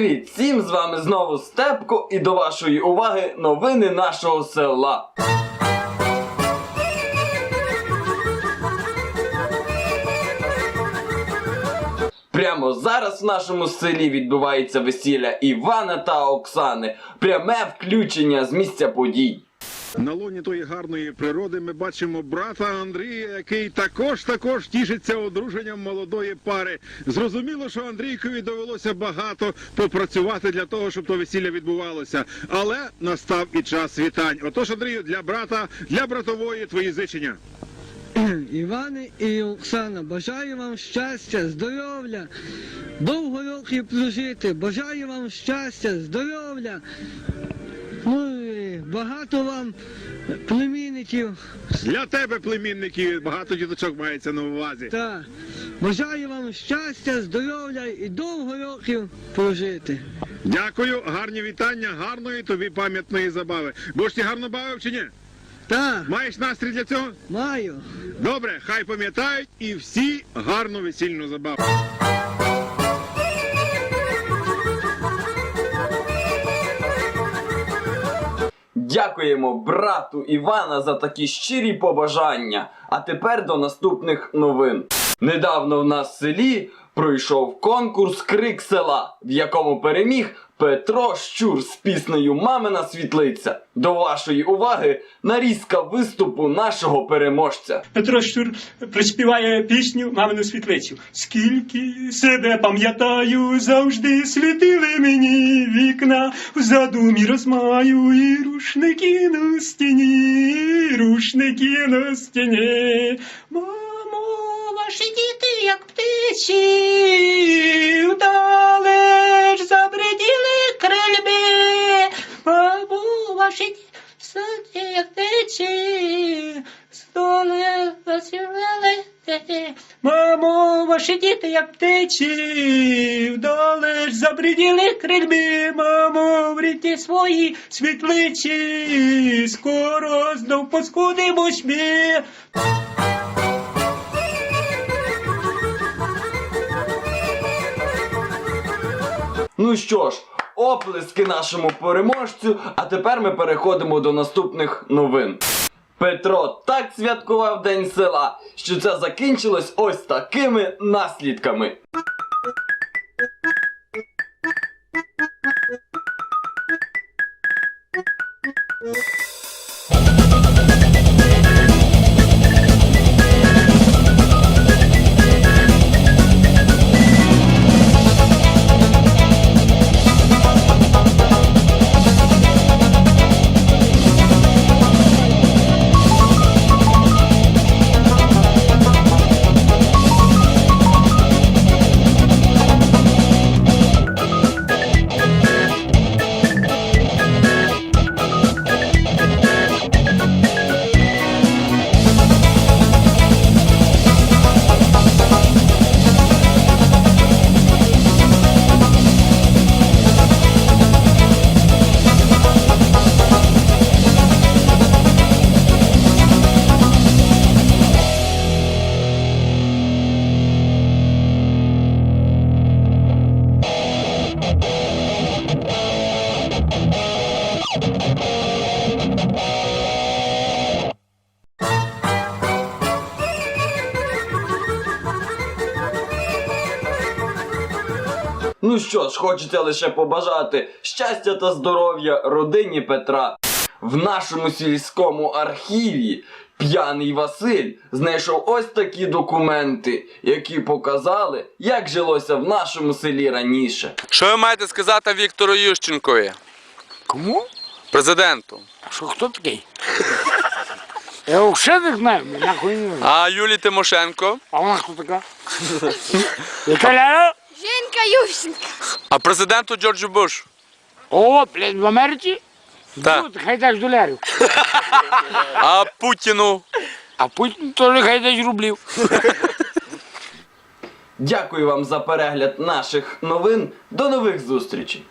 Привіт всім! З вами знову Степко і до вашої уваги новини нашого села. Прямо зараз в нашому селі відбувається весілля Івана та Оксани. Пряме включення з місця подій. На лоні тої гарної природи ми бачимо брата Андрія, який також також тішиться одруженням молодої пари. Зрозуміло, що Андрійкові довелося багато попрацювати для того, щоб то весілля відбувалося. Але настав і час вітань. Отож, Андрію, для брата, для братової твої зичення. Іване і Оксана, бажаю вам щастя, здоров'я, довго років прожити, бажаю вам щастя, здоров'я. Багато вам племінників Для тебе, племінники, багато діточок мається на увазі. та бажаю вам щастя, здоров'я і довго років прожити. Дякую, гарні вітання, гарної тобі пам'ятної забави. Будеш ти гарно бавив чи ні? Та, Маєш настрій для цього? маю. Добре, хай пам'ятають і всі гарну весільну забаву. Дякуємо брату Івана за такі щирі побажання. А тепер до наступних новин. Недавно в нас в селі пройшов конкурс Крик села, в якому переміг Петро Щур з піснею Мамина світлиця. До вашої уваги нарізка виступу нашого переможця. Петро Щур приспіває пісню Мамину світлицю. Скільки себе пам'ятаю, завжди світили мені вікна, в задумі розмаю і рушники на стіні, рушники на стіні. Мамо, ваші діти, як птиці, Діти, Саді, як птиці, столи засівали. Мамо, ваші діти, як птиці, вдалеч забриділи крильби, мамо, в ріті свої світлиці, скоро знов поскудимось ми. Ну що ж, оплески нашому переможцю, а тепер ми переходимо до наступних новин. Петро так святкував День села, що це закінчилось ось такими наслідками. Ну що ж, хочеться лише побажати щастя та здоров'я родині Петра. В нашому сільському архіві п'яний Василь знайшов ось такі документи, які показали, як жилося в нашому селі раніше. Що ви маєте сказати Віктору Ющенкові, Кому? президенту? Що хто такий? Я взагалі не знаю, нахуй не знаю. А Юлії Тимошенко? А вона хто така? Женька Ющенко. А президенту Джорджу Бушу? О, блін, в Америці? Да. Тут хай дасть долярів. А Путіну? А Путін теж хай дасть рублів. Дякую вам за перегляд наших новин. До нових зустрічей!